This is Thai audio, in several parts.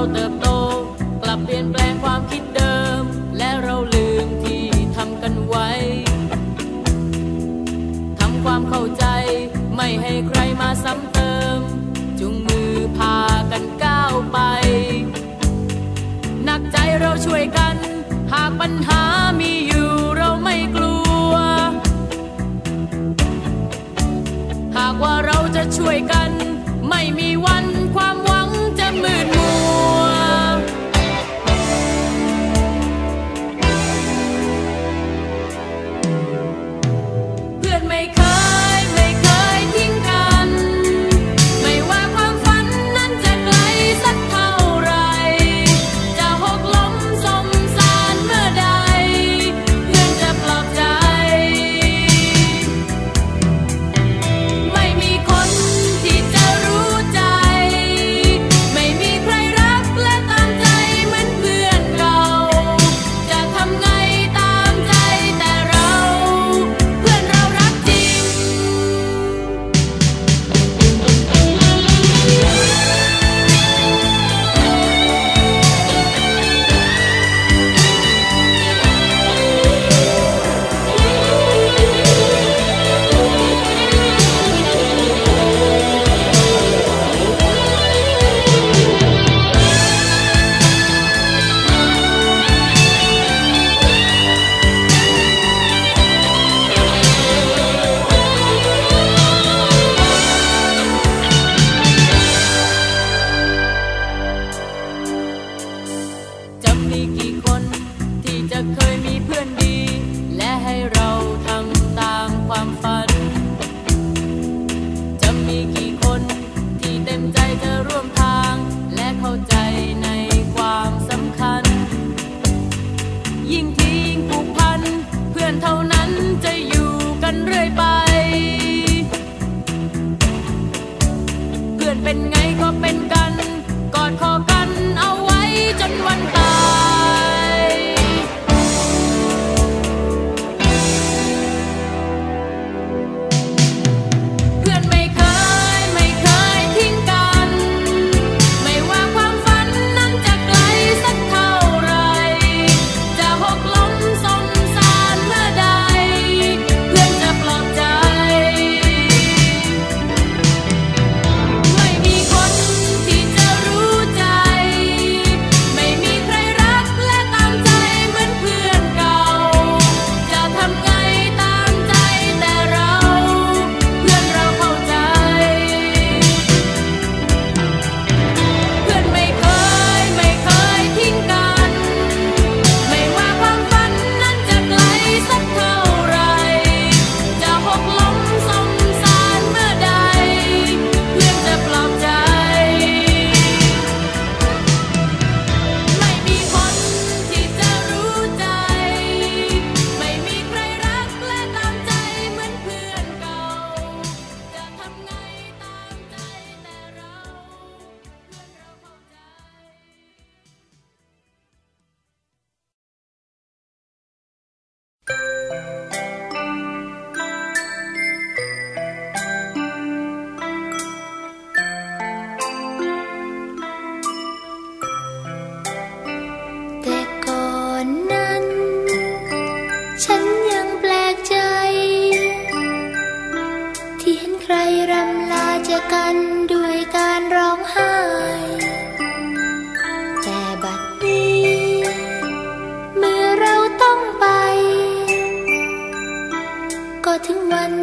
เราเติบโต กลับเปลี่ยนแปลงความคิดเดิม และเราลืมที่ทำกันไว้ ทำความเข้าใจ ไม่ให้ใครมาซ้ำเติม จุงมือพากันก้าวไป หนักใจเราช่วยกัน หากปัญหามีอยู่เราไม่กลัว หากว่าเราจะช่วยกัน ไม่มีวัน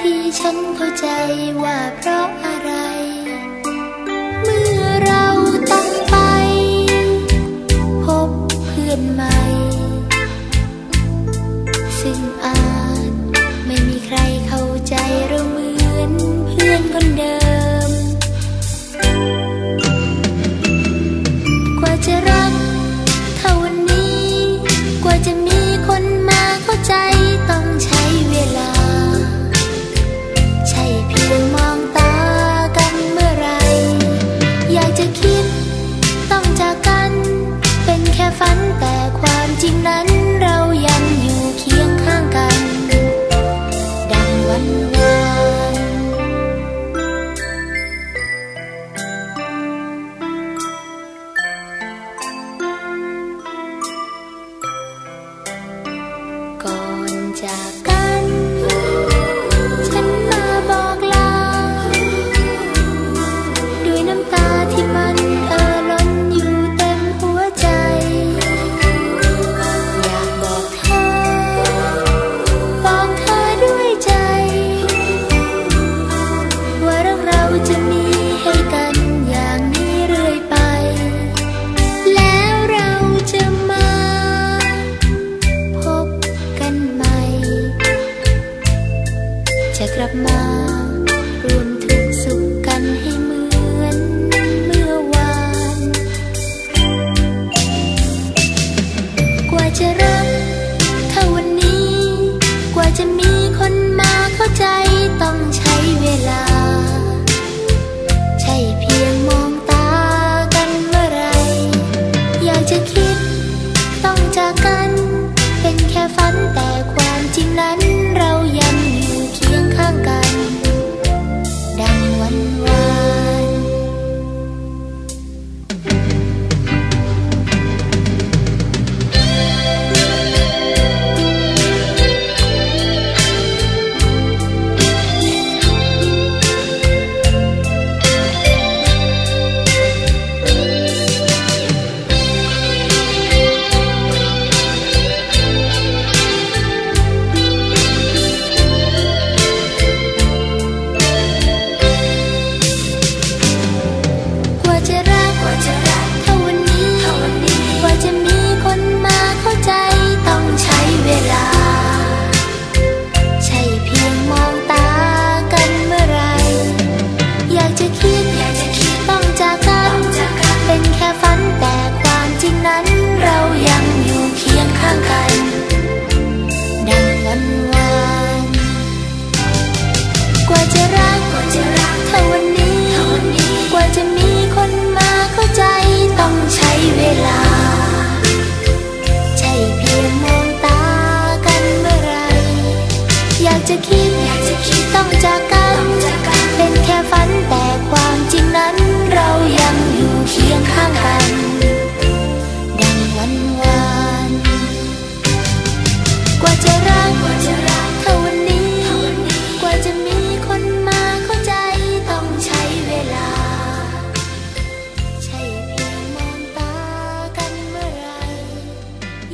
ที่ฉันเข้าใจว่าเพราะอะไร เมื่อเราต้องไป พบเพื่อนใหม่ ซึ่งอา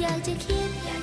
อยากจะคิด